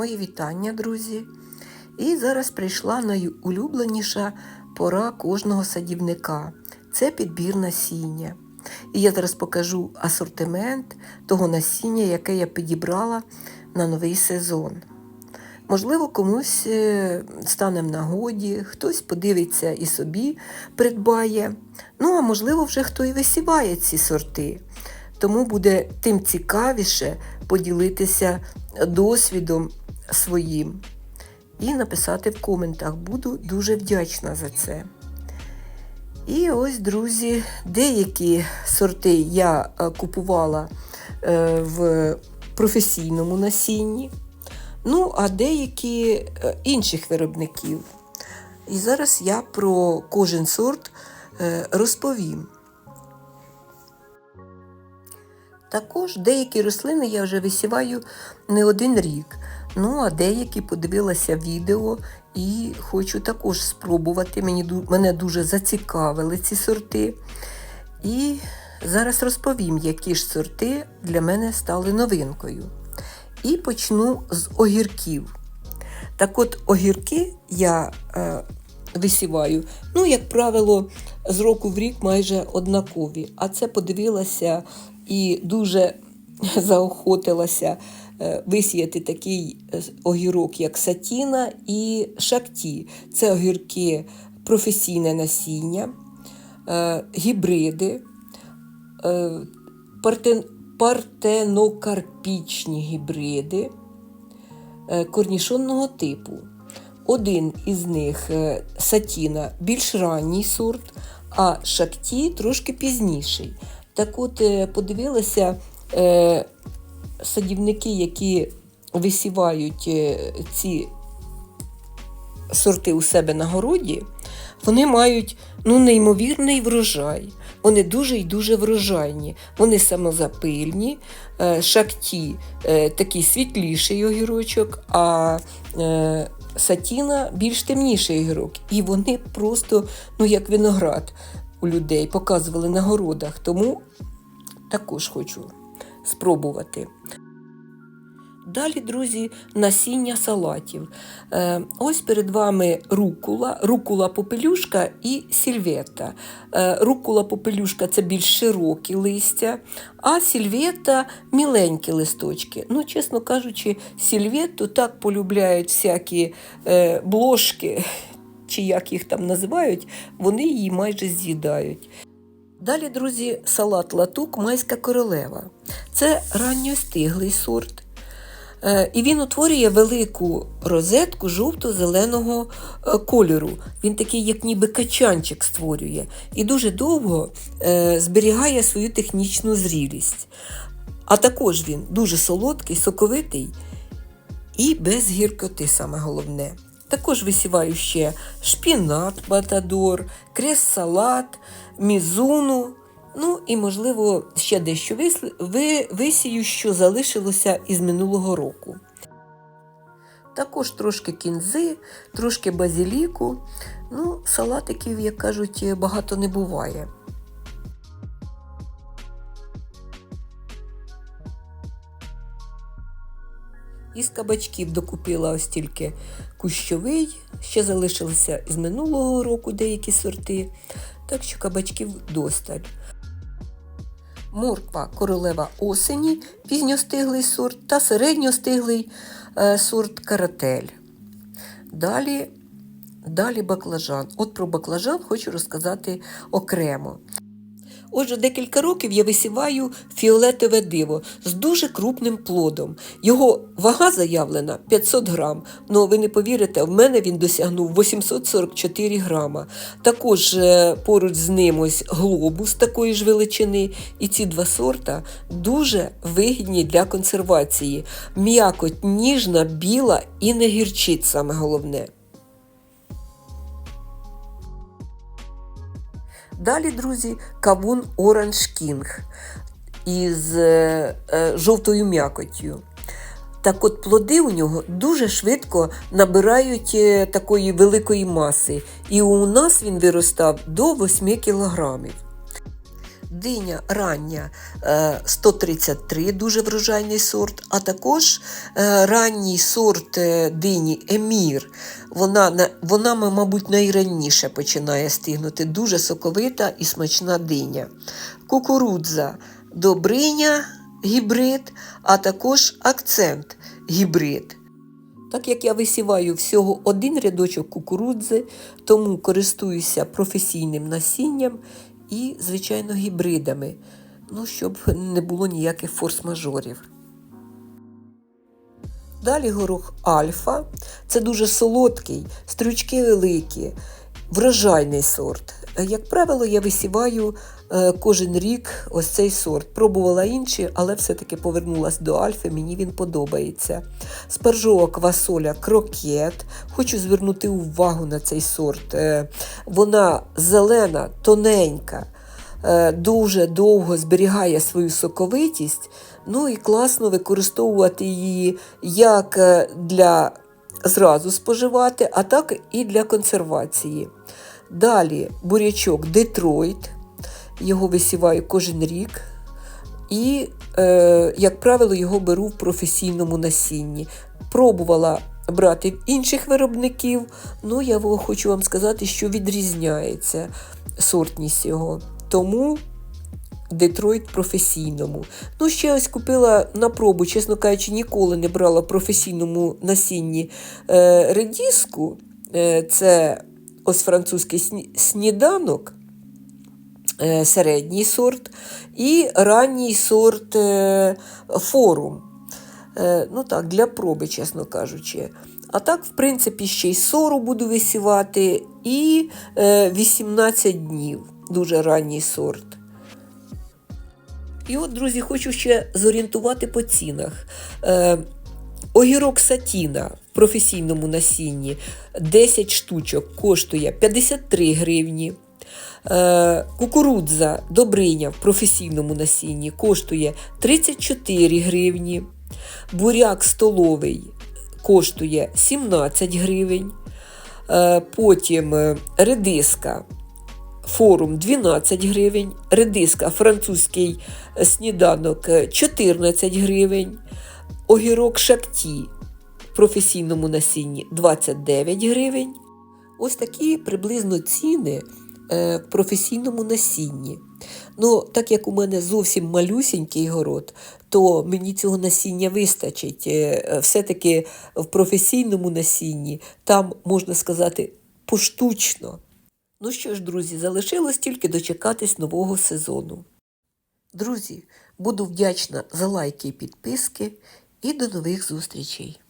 Мої вітання, друзі. І зараз прийшла найулюбленіша пора кожного садівника це підбір насіння. І я зараз покажу асортимент того насіння, яке я підібрала на новий сезон. Можливо, комусь е, стане в нагоді, хтось подивиться і собі придбає. Ну, а можливо, вже хто і висіває ці сорти. Тому буде тим цікавіше поділитися досвідом своїм і написати в коментах. Буду дуже вдячна за це. І ось, друзі, деякі сорти я е, купувала е, в професійному насінні, ну, а деякі е, інших виробників. І зараз я про кожен сорт розповім. Також деякі рослини я вже висіваю не один рік. Ну, а деякі подивилася відео і хочу також спробувати. Мені, Мене дуже зацікавили ці сорти. І зараз розповім, які ж сорти для мене стали новинкою. І почну з огірків. Так от огірки я е, висіваю, ну, як правило, з року в рік майже однакові. А це подивилася і дуже заохотилася висіяти такий е, огірок, як сатіна і шакті. Це огірки професійне насіння, е, гібриди, партенокарпічні гібриди корнішонного типу. Один із них сатіна більш ранній сорт, а шакті трошки пізніший. Так от е, подивилася е, садівники, які висівають е, ці сорти у себе на городі, вони мають ну, неймовірний врожай. Вони дуже і дуже врожайні, вони самозапильні, шакті такий світліший огірочок, а сатіна більш темніший огірок. І вони просто, ну як виноград у людей, показували на городах, тому також хочу спробувати. Далі, друзі, насіння салатів. Е, ось перед вами рукула, рукула попелюшка і сільвета. Е, рукула попелюшка це більш широкі листя, а сільвета міленькі листочки. Ну, чесно кажучи, сільвету так полюбляють всякі е, блошки чи як їх там називають, вони її майже з'їдають. Далі, друзі, салат латук майська королева. Це ранньостиглий сорт. Е, і він утворює велику розетку жовто-зеленого е, кольору. Він такий, як ніби качанчик створює, і дуже довго е, зберігає свою технічну зрілість. А також він дуже солодкий, соковитий і без гіркоти, саме головне. Також висіваю ще шпінат, батадор, крес-салат, мізуну. Ну і, можливо, ще дещо висію, що залишилося із минулого року. Також трошки кінзи, трошки базіліку. Ну, салатиків, як кажуть, багато не буває. Із кабачків докупила ось тільки кущовий, ще залишилися із минулого року деякі сорти, так що кабачків досталь. Морква королева осені, пізньостиглий сорт та середньостиглий е, сорт каратель. Далі далі баклажан. От про баклажан хочу розказати окремо. Отже, декілька років я висіваю фіолетове диво з дуже крупним плодом. Його вага заявлена 500 грам. Ну, ви не повірите, в мене він досягнув 844 грама. Також е, поруч з ним ось глобус такої ж величини. І ці два сорта дуже вигідні для консервації. М'якоть ніжна, біла і не гірчить саме головне. Далі, друзі, кавун Orange King із е, е, жовтою м'якоттю. Так от плоди у нього дуже швидко набирають е, такої великої маси. І у нас він виростав до 8 кілограмів. Диня рання е, 133, дуже врожайний сорт, а також е, ранній сорт е, дині Емір. Вона, вона, мабуть, найраніше починає стигнути. Дуже соковита і смачна диня. Кукурудза добриня гібрид, а також акцент гібрид. Так як я висіваю всього один рядочок кукурудзи, тому користуюся професійним насінням і, звичайно, гібридами, ну, щоб не було ніяких форс-мажорів. Далі горох альфа. Це дуже солодкий, стрючки великі, врожайний сорт. Як правило, я висіваю кожен рік ось цей сорт. Пробувала інші, але все-таки повернулася до альфи, мені він подобається. Спаржова квасоля крокет. Хочу звернути увагу на цей сорт. Е, Вона зелена, тоненька, е, дуже довго зберігає свою соковитість. Ну і класно використовувати її як е, для зразу споживати, а так і для консервації. Далі бурячок Детройт. Його висіваю кожен рік. І, е, як правило, його беру в професійному насінні. Пробувала брати в інших виробників, ну я хочу вам сказати, що відрізняється сортність його. Тому Детройт професійному. Ну, ще ось купила на пробу, чесно кажучи, ніколи не брала професійному насінні е, редіску. Е, це ось французький сні- сніданок, середній сорт, і ранній сорт е, форум. Е, ну так, для проби, чесно кажучи. А так, в принципі, ще й сору буду висівати, і е, 18 днів. Дуже ранній сорт. І от, друзі, хочу ще зорієнтувати по цінах. Е, огірок сатіна в професійному насінні 10 штучок коштує 53 гривні. Е, кукурудза добриня в професійному насінні коштує 34 гривні. Буряк столовий коштує 17 гривень. Е, потім е, редиска форум 12 гривень, редиска французький сніданок е, 14 гривень, огірок шакті в професійному насінні 29 гривень. Ось такі приблизно ціни в професійному насінні. Ну, так як у мене зовсім малюсінький город, то мені цього насіння вистачить. Е, е, Все-таки в професійному насінні там, можна сказати, поштучно. Ну що ж, друзі, залишилось тільки дочекатись нового сезону. Друзі, буду вдячна за лайки і підписки і до нових зустрічей!